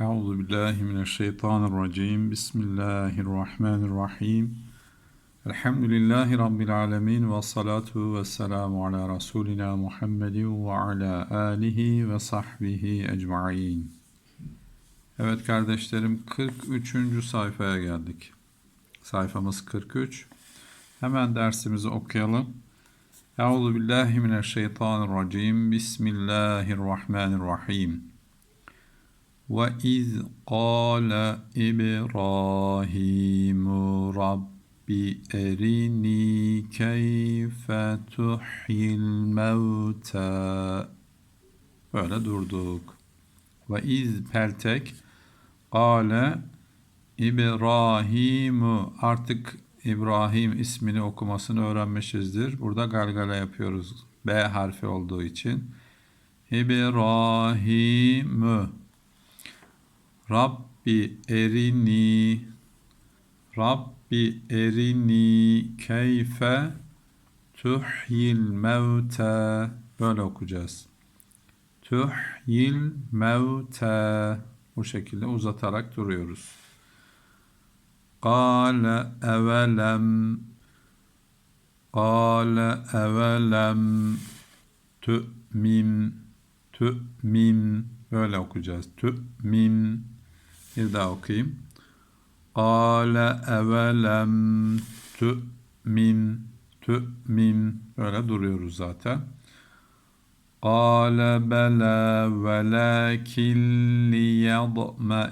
Euzu billahi mineşşeytanirracim. Bismillahirrahmanirrahim. Elhamdülillahi rabbil alamin ve salatu ve selamu ala rasulina Muhammedin ve ala alihi ve sahbihi ecmaîn. Evet kardeşlerim 43. sayfaya geldik. Sayfamız 43. Hemen dersimizi okuyalım. Euzu billahi mineşşeytanirracim. Bismillahirrahmanirrahim. وَإِذْ قَالَ إِبْرَاهِيمُ رَبِّ أَرِنِي كَيْفَ تُحْيِي الْمَوْتَى Böyle durduk. Ve iz peltek Kale İbrahimu artık İbrahim ismini okumasını öğrenmişizdir. Burada galgala yapıyoruz. B harfi olduğu için. İbrahimü Rabbi erini Rabbi erini keyfe tuhyil mevte böyle okuyacağız. Tuhyil mevte bu şekilde uzatarak duruyoruz. Kale evelem Kale evelem tu'min tu'min böyle okuyacağız. Tu'min bir daha okuyayım. Kale evelem tu'min tu'min böyle duruyoruz zaten. Kale bela velakin liyadma'inne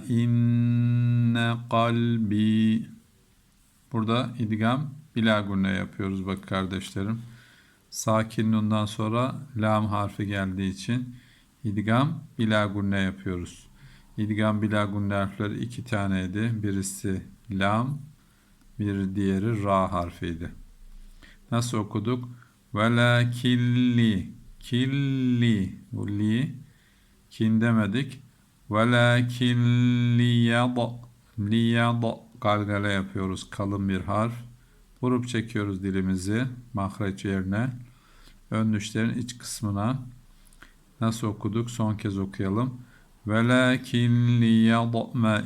kalbi Burada idgam bilagunne yapıyoruz bak kardeşlerim. Sakin nundan sonra lam harfi geldiği için idgam bilagunne yapıyoruz. İdgam bilagunne harfleri iki taneydi. Birisi lam, bir diğeri ra harfiydi. Nasıl okuduk? Velakilli, killi, bu li, kin demedik. Velakilli yad, liyad, galgala yapıyoruz. Kalın bir harf. Vurup çekiyoruz dilimizi mahreç yerine. Ön dişlerin iç kısmına. Nasıl okuduk? Son kez okuyalım. Velakin liyadma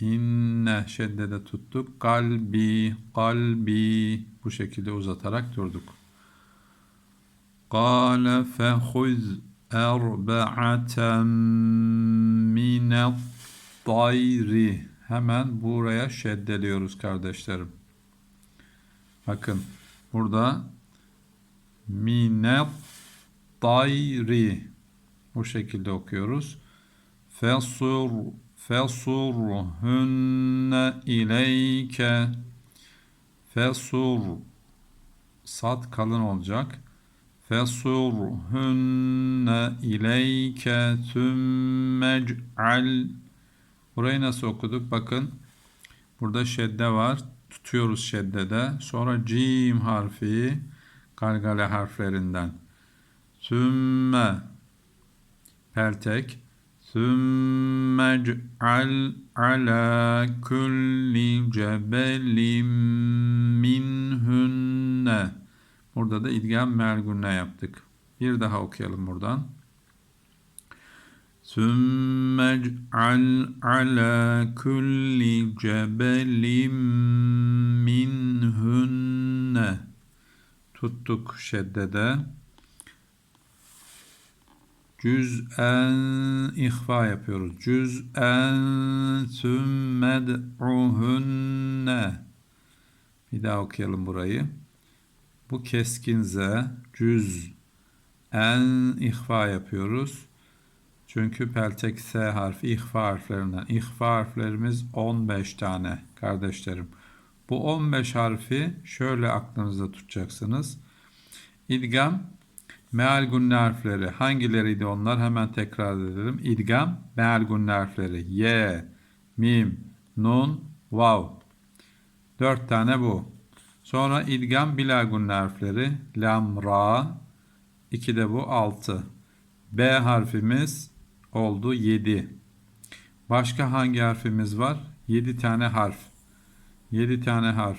inne şeddede tuttuk. Kalbi kalbi bu şekilde uzatarak durduk. Kale fehuz erba'aten minet dayri hemen buraya şeddeliyoruz kardeşlerim. Bakın burada minet dayri bu şekilde okuyoruz. Fesur fesurhunne ileyke fesur sat kalın olacak. Fesurhunne ileyke tümmec'al Burayı nasıl okuduk? Bakın. Burada şedde var. Tutuyoruz şeddede. Sonra cim harfi gargale harflerinden. Sümme peltek Sümme c'al ala kulli cebelim minhunne Burada da idgam mergunne yaptık. Bir daha okuyalım buradan. Sümme c'al ala kulli cebelim minhunne Tuttuk şeddede. Cüz'en ihfa yapıyoruz. Cüz'en sümmed'uhunne. Bir daha okuyalım burayı. Bu keskin z. Cüz'en ihfa yapıyoruz. Çünkü peltek S harfi ihfa harflerinden. İhfa harflerimiz 15 tane kardeşlerim. Bu 15 harfi şöyle aklınızda tutacaksınız. İdgam Meal gunne harfleri hangileriydi onlar? Hemen tekrar edelim. İdgam meal gunne harfleri. Y, mim, nun, vav. Dört tane bu. Sonra idgam bila gunne harfleri. Lam, ra. İki de bu altı. B harfimiz oldu yedi. Başka hangi harfimiz var? Yedi tane harf. Yedi tane harf.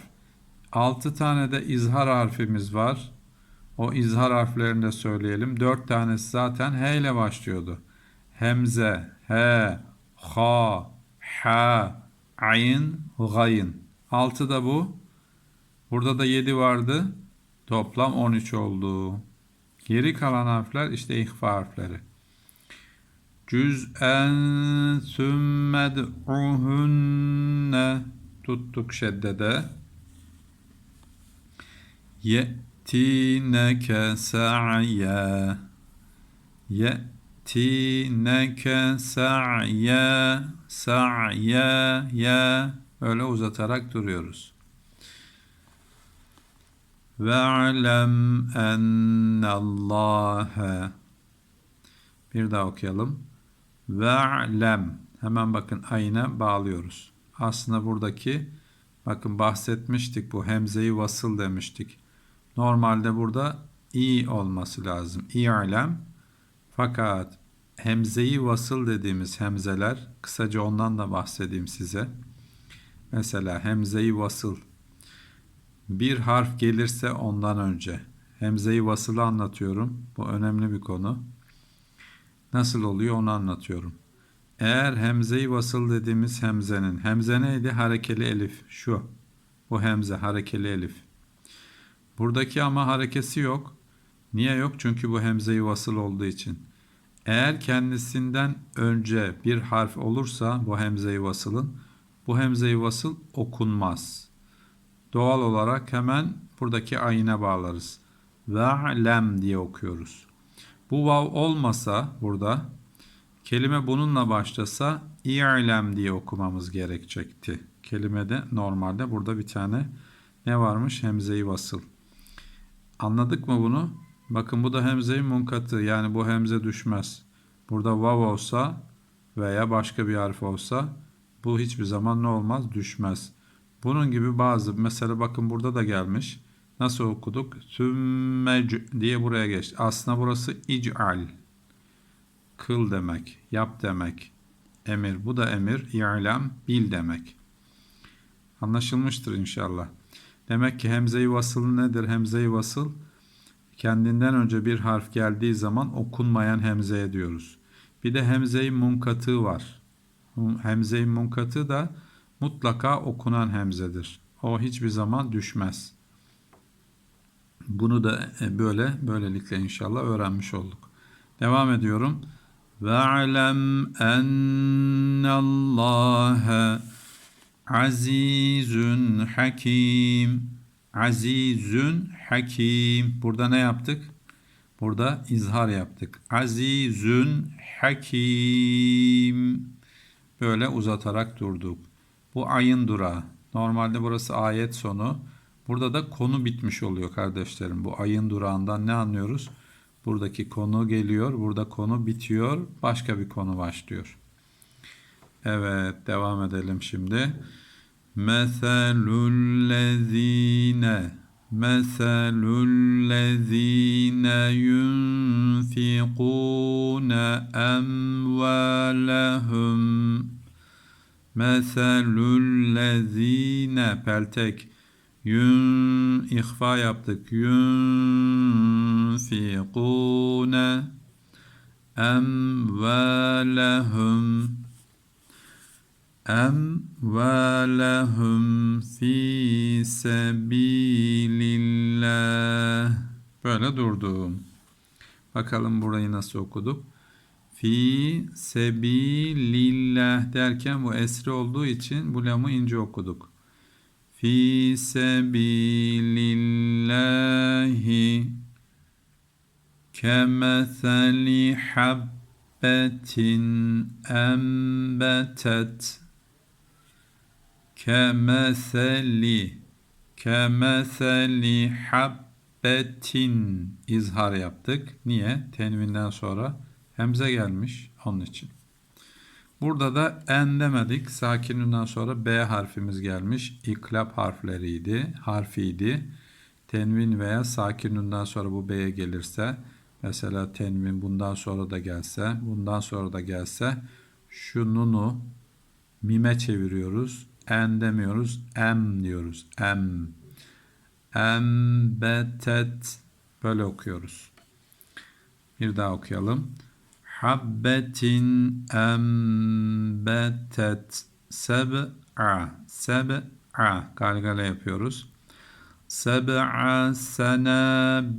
Altı tane de izhar harfimiz var. O izhar harflerini de söyleyelim. Dört tanesi zaten H ile başlıyordu. hemze, he, ha, ha, ayn, gayın. 6 da bu. Burada da 7 vardı. Toplam 13 oldu. Geri kalan harfler işte ihfa harfleri. Cüz'en sümmed'uhunne tuttuk şeddede. Ye'tineke sa'ya Ye'tineke sa'ya Sa'ya ya Öyle uzatarak duruyoruz. Ve'lem ennallâhe Bir daha okuyalım. Ve'lem Hemen bakın ayına bağlıyoruz. Aslında buradaki bakın bahsetmiştik bu hemzeyi vasıl demiştik. Normalde burada i olması lazım. İ'lem fakat hemzeyi vasıl dediğimiz hemzeler kısaca ondan da bahsedeyim size. Mesela hemzeyi vasıl bir harf gelirse ondan önce hemzeyi vasılı anlatıyorum. Bu önemli bir konu. Nasıl oluyor onu anlatıyorum. Eğer hemzeyi vasıl dediğimiz hemzenin hemze neydi? Harekeli elif. Şu. Bu hemze harekeli elif. Buradaki ama harekesi yok. Niye yok? Çünkü bu hemzeyi vasıl olduğu için. Eğer kendisinden önce bir harf olursa bu hemzeyi vasılın bu hemzeyi vasıl okunmaz. Doğal olarak hemen buradaki ayine bağlarız. Ve'lem diye okuyoruz. Bu vav olmasa burada kelime bununla başlasa i'lem diye okumamız gerekecekti. Kelimede normalde burada bir tane ne varmış? Hemzeyi vasıl. Anladık mı bunu? Bakın bu da hemze-i munkatı yani bu hemze düşmez. Burada vav olsa veya başka bir harf olsa bu hiçbir zaman ne olmaz? Düşmez. Bunun gibi bazı mesela bakın burada da gelmiş. Nasıl okuduk? Sümmec diye buraya geçti. Aslında burası ic'al. Kıl demek, yap demek. Emir. Bu da emir. İ'lem, bil demek. Anlaşılmıştır inşallah. Demek ki hemze-i vasıl nedir? Hemze-i vasıl kendinden önce bir harf geldiği zaman okunmayan hemzeye diyoruz. Bir de hemze-i munkatı var. Hemze-i munkatı da mutlaka okunan hemzedir. O hiçbir zaman düşmez. Bunu da e, böyle böylelikle inşallah öğrenmiş olduk. Devam ediyorum. Ve'lem ennallâhe azizun hakim. Azizün hakim. Burada ne yaptık? Burada izhar yaptık. Azizün hakim. Böyle uzatarak durduk. Bu ayın durağı. Normalde burası ayet sonu. Burada da konu bitmiş oluyor kardeşlerim. Bu ayın durağından ne anlıyoruz? Buradaki konu geliyor, burada konu bitiyor, başka bir konu başlıyor. Evet, devam edelim şimdi. Meselüllezine Meselüllezine yunfikune emvalehum Meselüllezine peltek yun ihfa yaptık. Yunfikune emvalehum emvalehum fi sebilillah böyle durdum. Bakalım burayı nasıl okuduk? Fi sebilillah derken bu esri olduğu için bu lamı ince okuduk. Fi sebilillahi kemeseli habbetin embetet kemeseli kemeseli habbetin izhar yaptık. Niye? Tenvinden sonra hemze gelmiş onun için. Burada da en demedik. Sakininden sonra B harfimiz gelmiş. İklap harfleriydi, harfiydi. Tenvin veya sakinünden sonra bu B'ye gelirse mesela tenvin bundan sonra da gelse, bundan sonra da gelse şu nunu mime çeviriyoruz. En demiyoruz. Em diyoruz. Em. Embetet böyle okuyoruz. Bir daha okuyalım habbetin embetet seb'a seb'a galgala yapıyoruz. Seb'a senabile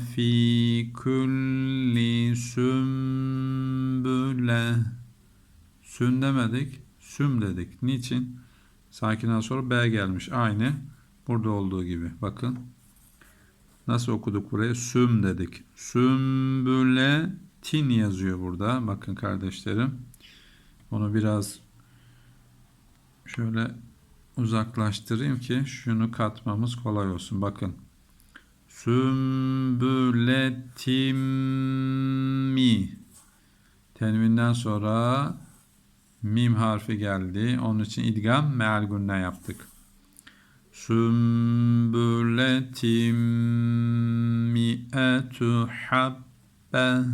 fi kulli sümbüle Sün demedik, süm dedik. Niçin? Sakinden sonra B gelmiş. Aynı burada olduğu gibi. Bakın. Nasıl okuduk burayı? Süm dedik. Sümbüle tin yazıyor burada. Bakın kardeşlerim. Onu biraz şöyle uzaklaştırayım ki şunu katmamız kolay olsun. Bakın. Sümbületimmi. Tenvinden sonra mim harfi geldi. Onun için idgam meal gunne yaptık. Sümbületim mi'etu habbe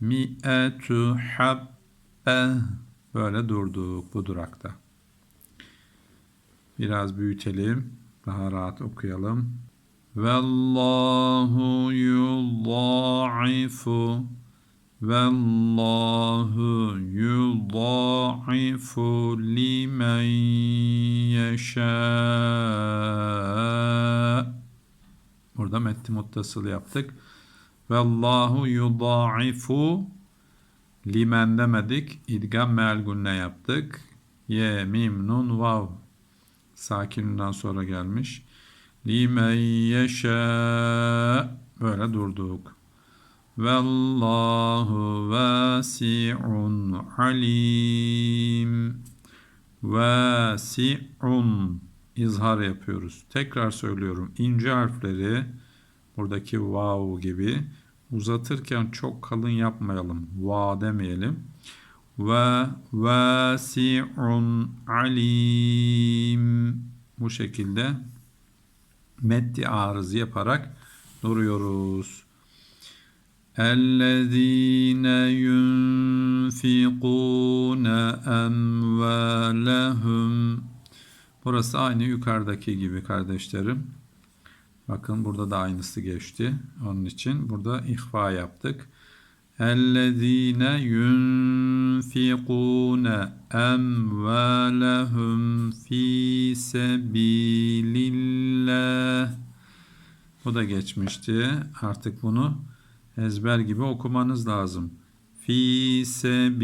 mi'etu habbe böyle durduk bu durakta. Biraz büyütelim. Daha rahat okuyalım. Vallahu yudha'ifu Vallahu yudha'ifu limen yeşâ. Burada metti muttasıl yaptık. Vallahu yudha'ifu limen demedik. İdgam meal gunne yaptık. Ye, mim, nun, vav. Sakininden sonra gelmiş. Limen yeşâ. Böyle durduk. Vallahu vasi'un alim. Vasi'un izhar yapıyoruz. Tekrar söylüyorum. İnce harfleri buradaki vav gibi uzatırken çok kalın yapmayalım. Va demeyelim. Ve vasi'un alim. Bu şekilde meddi arız yaparak duruyoruz. الذين ينفقون أموالهم Burası aynı yukarıdaki gibi kardeşlerim. Bakın burada da aynısı geçti. Onun için burada ihfa yaptık. اَلَّذ۪ينَ يُنْفِقُونَ اَمْوَالَهُمْ ف۪ي سَب۪يلِ اللّٰهِ Bu da geçmişti. Artık bunu ezber gibi okumanız lazım. Fi sebilillahi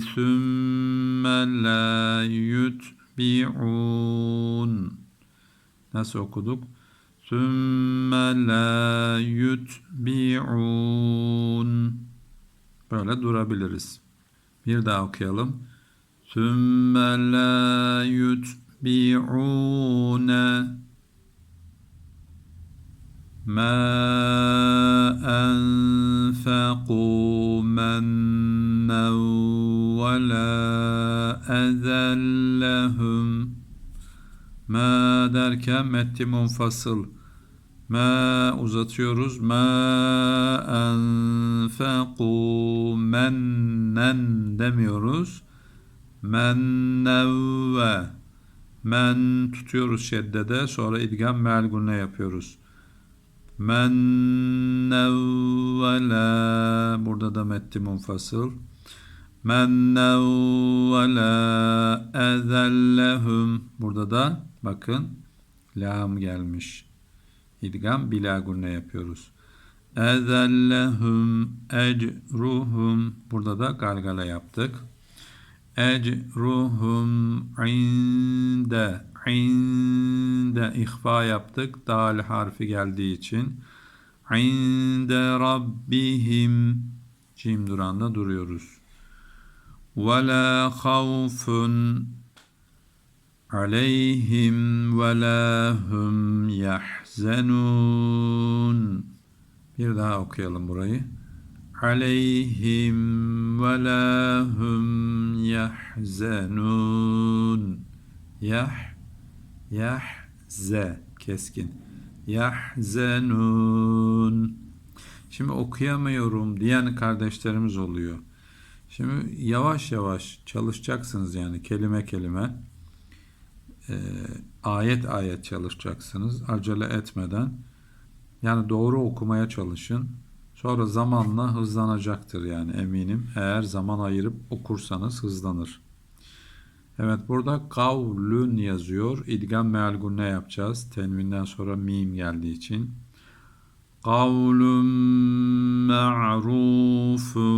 sümme la yutbi'un. Nasıl okuduk? Sümme la yutbi'un. Böyle durabiliriz. Bir daha okuyalım. Sümme la yutbi'une ما أنفقوا منا ولا أذى لهم Ma derken metti munfasıl. Ma uzatıyoruz. Ma enfeku mennen demiyoruz. Mennevve. Men tutuyoruz şeddede. Sonra idgam meal yapıyoruz. Men nevvela burada da metti munfasıl. Men nevvela ezellehum burada da bakın lam gelmiş. İdgam bila gunne yapıyoruz. Ezellehum ecruhum burada da galgala yaptık. Ecruhum inde inde ihfa yaptık. Dal harfi geldiği için. İnde rabbihim cim duranda duruyoruz. Ve la havfun aleyhim ve la hum yahzenun. Bir daha okuyalım burayı. Aleyhim ve la hum yahzenun. Yah Yahze keskin. Yahzenun. Şimdi okuyamıyorum diyen kardeşlerimiz oluyor. Şimdi yavaş yavaş çalışacaksınız yani kelime kelime. E, ayet ayet çalışacaksınız. Acele etmeden. Yani doğru okumaya çalışın. Sonra zamanla hızlanacaktır yani eminim. Eğer zaman ayırıp okursanız hızlanır. Evet burada kavlün yazıyor. İdgam meal ne yapacağız? Tenvinden sonra mim geldiği için. Kavlun ma'rufun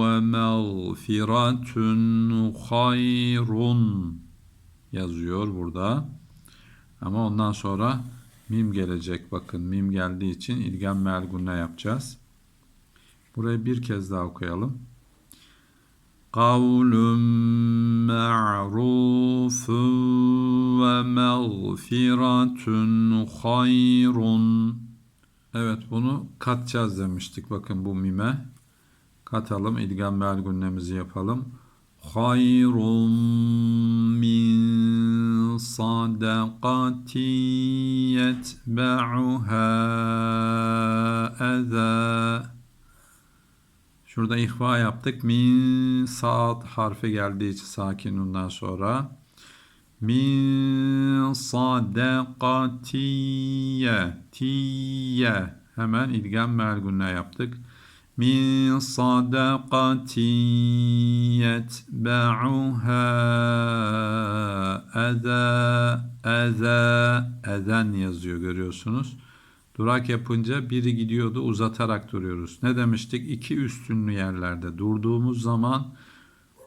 ve mağfiretun hayrun yazıyor burada. Ama ondan sonra mim gelecek. Bakın mim geldiği için idgam meal ne yapacağız? Burayı bir kez daha okuyalım. قول معروف ومغفرة خير Evet bunu katacağız demiştik. Bakın bu mime. Katalım. İdgam meal günnemizi yapalım. Hayrun min sadakati yetba'uha eza Şurada ihva yaptık. Min saat harfi geldiği için sakin ondan sonra. Min sadakatiye tiye hemen idgam mergunne yaptık. Min sadakatiyet ba'uha eza eza ezen yazıyor görüyorsunuz. Durak yapınca biri gidiyordu uzatarak duruyoruz. Ne demiştik? İki üstünlü yerlerde durduğumuz zaman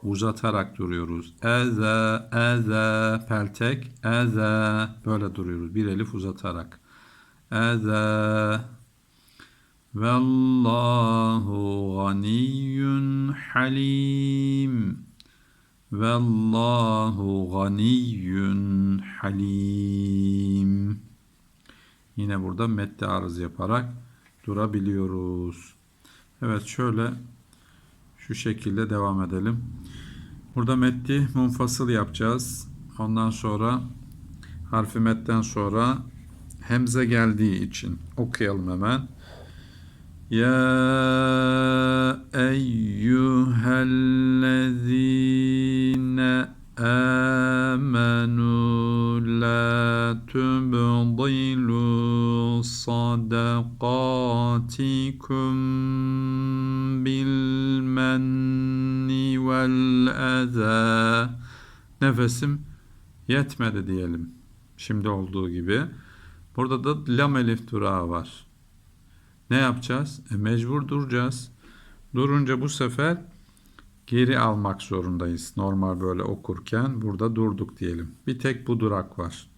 uzatarak duruyoruz. Eze, eze, peltek, eze böyle duruyoruz. Bir elif uzatarak. Eze Vallahu ganiyyun halim. Vallahu ganiyyun halim. Yine burada medde arız yaparak durabiliyoruz. Evet şöyle şu şekilde devam edelim. Burada meddi munfasıl yapacağız. Ondan sonra harfi metten sonra hemze geldiği için okuyalım hemen. Ya eyyühellezine la tubdilu sadakatikum bilmenni vel eza nefesim yetmedi diyelim. Şimdi olduğu gibi. Burada da lam elif durağı var. Ne yapacağız? E, mecbur duracağız. Durunca bu sefer geri almak zorundayız. Normal böyle okurken burada durduk diyelim. Bir tek bu durak var.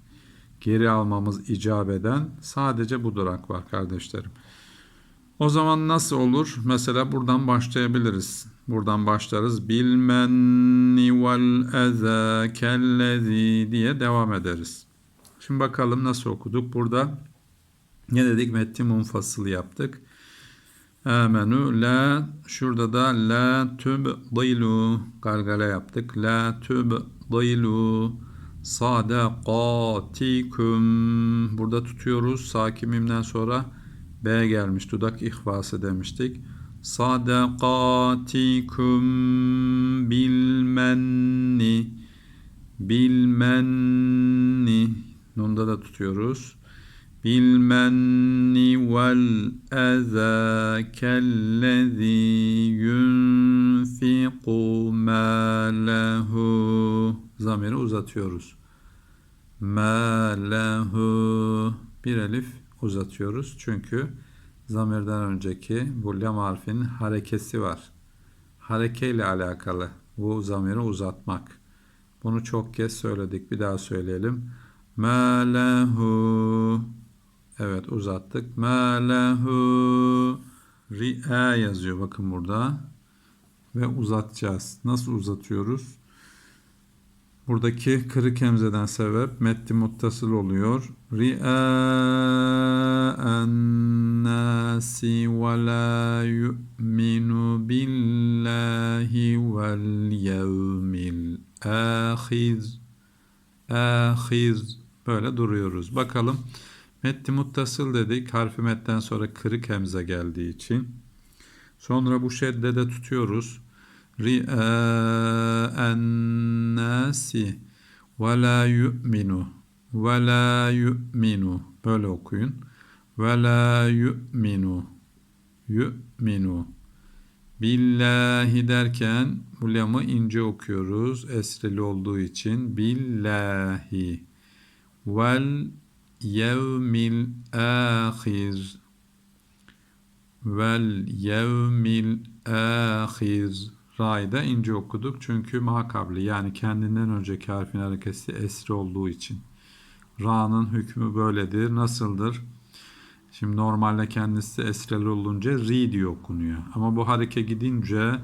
Geri almamız icap eden sadece bu durak var kardeşlerim. O zaman nasıl olur? Mesela buradan başlayabiliriz. Buradan başlarız. Bilmenni vel eza kellezi diye devam ederiz. Şimdi bakalım nasıl okuduk. Burada ne dedik? Metti munfasıl yaptık. Amenu la şurada da la tubdilu gargara yaptık. La tubdilu sadakatikum burada tutuyoruz. Sakin mimden sonra B gelmiş. Dudak ihvası demiştik. Sadakatikum bilmenni bilmenni Nunda da tutuyoruz. Vel eza kellezi yunfiqu mâlehu Zamiri uzatıyoruz. Mâlehu Bir elif uzatıyoruz. Çünkü zamirden önceki bu lam harfinin harekesi var. Harekeyle alakalı bu zamiri uzatmak. Bunu çok kez söyledik. Bir daha söyleyelim. Mâlehu Evet uzattık. Mâlehu Ri'a yazıyor bakın burada. Ve uzatacağız. Nasıl uzatıyoruz? Buradaki kırık hemzeden sebep metti muttasıl oluyor. Ri'a'en nasi ve la yu'minu billahi vel yevmil ahir. Ahir. Böyle duruyoruz. Bakalım. Metti muttasıl dedik. Harfi metten sonra kırık hemze geldiği için. Sonra bu şeddede tutuyoruz. Ri'a'en nasi ve la yu'minu ve la yu'minu böyle okuyun. Ve la yu'minu yu'minu. Billahi derken bu lamı ince okuyoruz. Esreli olduğu için. Billahi. Vel yevmil ahir. Vel yevmil ahir. Ra'yı ince okuduk. Çünkü makabli yani kendinden önceki harfin hareketi esri olduğu için. Ra'nın hükmü böyledir. Nasıldır? Şimdi normalde kendisi esreli olunca ri diye okunuyor. Ama bu hareke gidince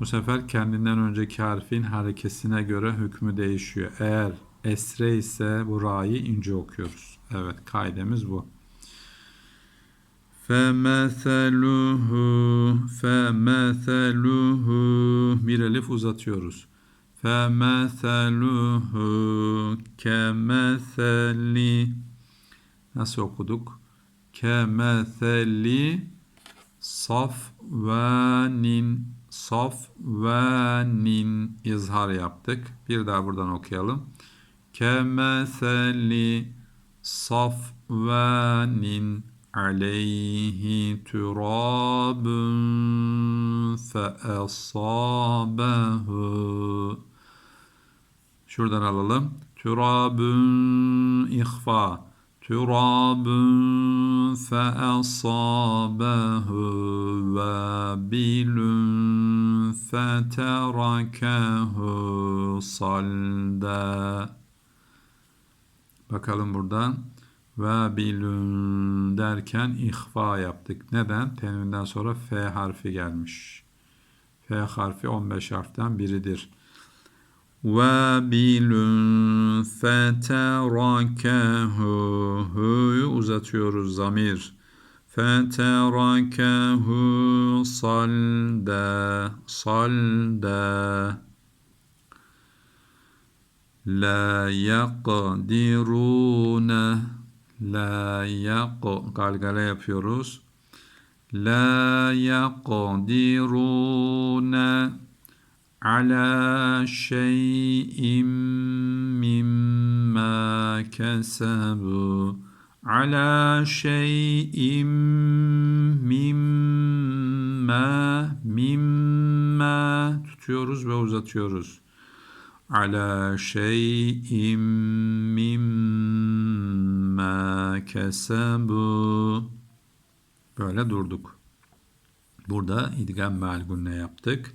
bu sefer kendinden önceki harfin harekesine göre hükmü değişiyor. Eğer esre ise bu ra'yı ince okuyoruz. Evet kaidemiz bu. Femeseluhu femeseluhu bir elif uzatıyoruz. Femeseluhu kemeseli nasıl okuduk? Kemeseli safvanin safvanin izhar yaptık. Bir daha buradan okuyalım. Kemeseli safvanin aleyhi turabun feasabehu Şuradan alalım. Turabun ihfa. تراب فأصابه وابل فتركه صلدا Bakalım burada ve bilün derken ihfa yaptık. Neden? Tenvinden sonra F harfi gelmiş. F harfi 15 harften biridir. Ve bilün feterakehu hu'yu uzatıyoruz zamir. Feterakehu salda salda La yakdirune La yak Galgale yapıyoruz. La yakdirune ala şeyin mimma kesebu ala şeyin mimma mimma tutuyoruz ve uzatıyoruz. Ala şey'in mimma kesebu böyle durduk. Burada idgam meal gunne yaptık.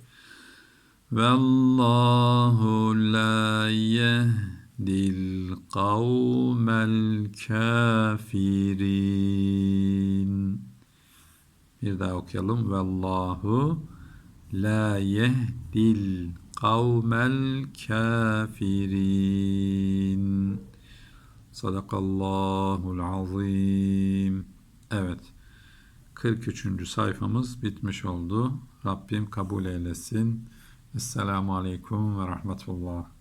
Vallahu la yehdil kavmel kafirin. Bir daha okuyalım. Vallahu la yehdil kavmel kafirin. Sadakallahul azim. Evet. 43. sayfamız bitmiş oldu. Rabbim kabul eylesin. Esselamu Aleyküm ve Rahmetullah.